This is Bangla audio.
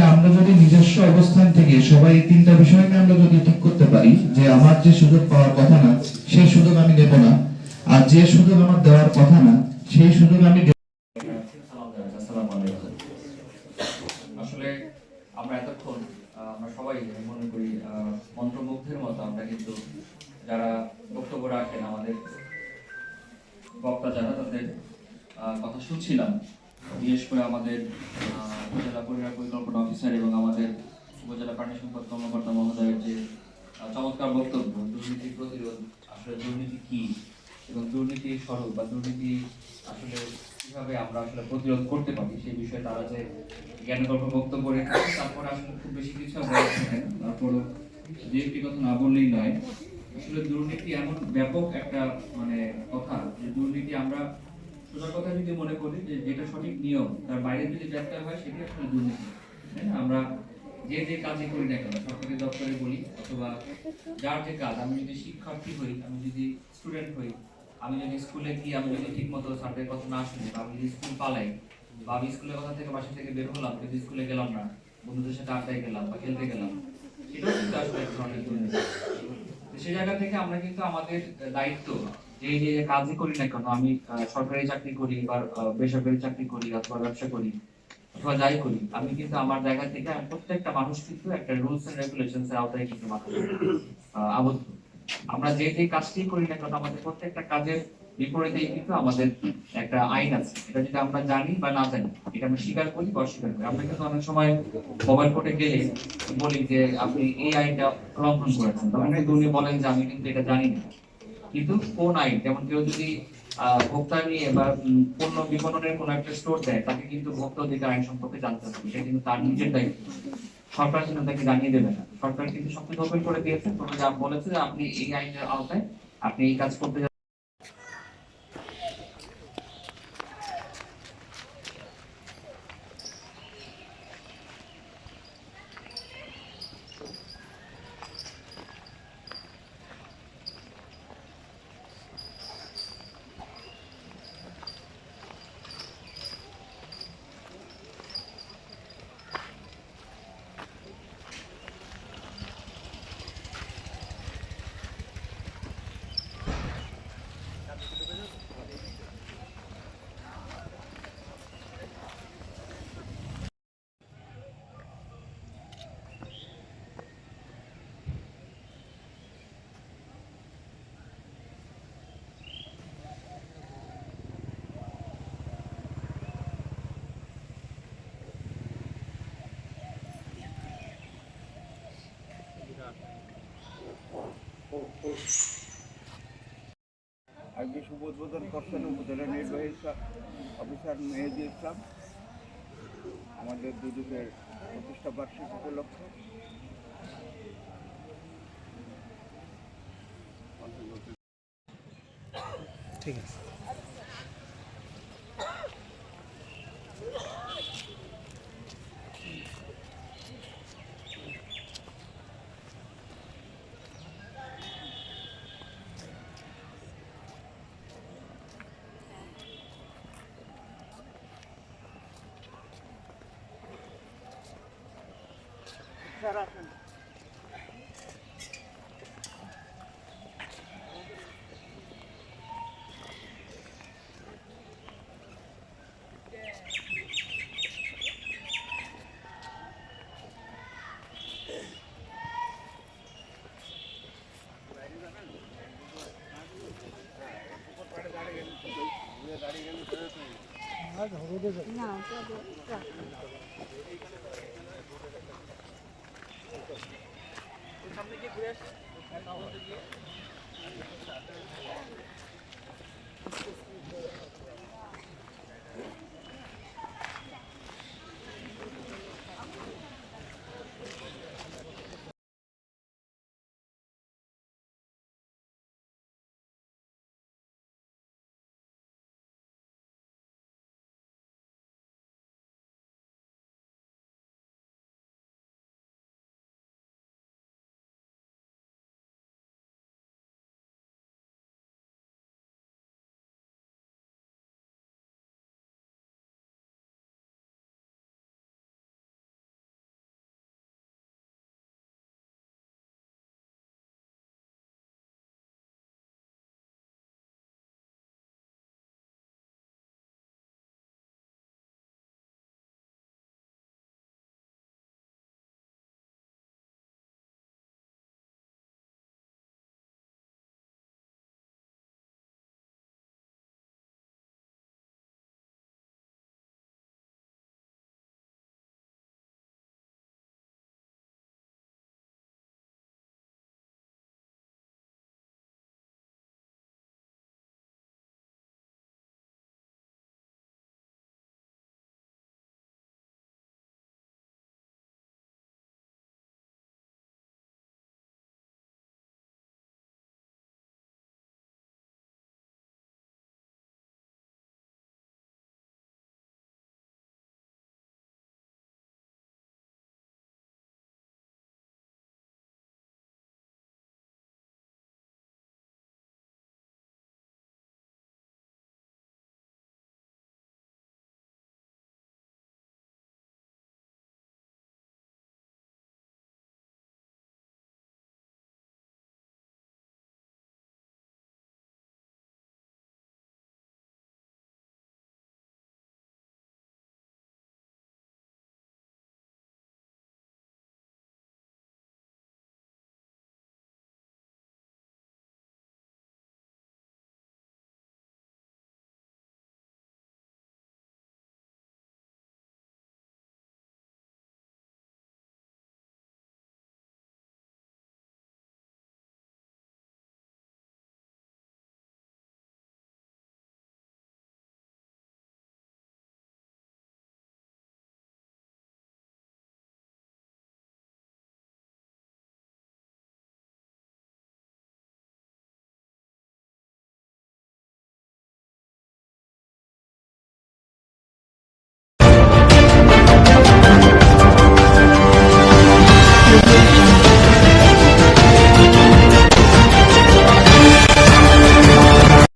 তাহলে আমরা যদি নিজস্ব অবস্থান থেকে সবাই এই তিনটা বিষয়কে আমরা যদি ঠিক করতে পারি যে আমার যে সুযোগ পাওয়ার কথা না, সেই সুযোগ আমি নেব না আর যে সুযোগ আমার দেওয়ার কথা না, সেই সুযোগ আমি। আসলে আমরা এতক্ষণ আমরা মনে মন্ত্রমুগ্ধের মতো আমরা কিন্তু যারা বক্তব্য রাখেন, আমাদের বক্তা যারা, তাদের কথা শুনছিলাম বিশেষ করে আমাদের উপজেলা পরিবার পরিকল্পনা অফিসার এবং আমাদের উপজেলা প্রাণী সম্পদ কর্মকর্তা মহোদয়ের যে চমৎকার বক্তব্য, দুর্নীতি প্রতিরোধ আসলে দুর্নীতি কি এবং দুর্নীতির স্বরূপ বা দুর্নীতি আসলে কীভাবে আমরা আসলে প্রতিরোধ করতে পারি, সেই বিষয়ে তারা যে জ্ঞানগর্ভ বক্তব্য রেখেছে, তারপরে আসলে খুব বেশি কিছু তারপরও যে একটি কথা না বললেই নয়, আসলে দুর্নীতি এমন ব্যাপক একটা মানে কথা যে দুর্নীতি আমরা সোজা কথা যদি মনে করি যে যেটা সঠিক নিয়ম, তার বাইরে যদি ব্যত্যয় হয়, সেটি আসলে দুর্নীতি, তাই না? আমরা যে যে কাজে করি না কেন, সরকারি দপ্তরে বলি, অথবা যার যে কাজ, আমি যদি শিক্ষার্থী হই, আমি যদি স্টুডেন্ট হই, আমি যদি স্কুলে গিয়ে, আমি যদি ঠিক মতো স্যারদের কথা না শুনি, বা আমি যদি স্কুল পালাই, বা আমি স্কুলের কথা থেকে বাসা থেকে বের হলাম, কিন্তু স্কুলে গেলাম না, বন্ধুদের সাথে আড্ডায় গেলাম, বা খেলতে গেলাম, সেটাও কিন্তু আসলে এক ধরনের দুর্নীতি। সেই জায়গা থেকে আমরা কিন্তু আমাদের দায়িত্ব যে যে কাজই করি না কেন, আমি সরকারি চাকরি করি বা বেসরকারি চাকরি করি অথবা ব্যবসা করি অথবা যাই করি, আমি কিন্তু আমার জায়গা থেকে প্রত্যেকটা মানুষ কিন্তু একটা রুলস এন্ড রেগুলেশনস এর আওতায় কিন্তু আবদ্ধ। আমরা যে যে কাজটি করি না কেন, আমাদের প্রত্যেকটা কাজের বিপরীতেই কিন্তু আমাদের একটা আইন আছে। এটা যদি আমরা জানি বা না জানি, এটা আমরা স্বীকার করি বা অস্বীকার করি। আমরা কিন্তু অনেক সময় মোবাইল কোর্টে গেলে বলি যে, আপনি এই আইনটা লঙ্ঘন করেছেন। তখন কিন্তু বলেন যে, আমি কিন্তু এটা জানি না। কিন্তু কোন আইন যেমন কেউ যদি ভোক্তা নিয়ে বা পণ্য বিপণনের কোন একটা স্টোর দেয়, তাকে কিন্তু ভোক্তা অধিকার আইন সম্পর্কে জানতে হবে। এটা কিন্তু তার নিজের দায়িত্ব। সরকার কিন্তু তাকে জানিয়ে দেবে না। সরকার কিন্তু সবকিছু ওপেন করে দিয়েছে। তবে যা বলেছে যে আপনি এই আইনের আওতায় আপনি এই কাজ করতে আজকে শুভ উদ্বোধন করছেন উপজেলা নির্বাহী অফিসার মেহেদি ইসলাম। আমাদের দুদকের প্রতিষ্ঠা বার্ষিক উপলক্ষে। স্যার No, সামনে গিয়ে ঘুরে আসি গিয়ে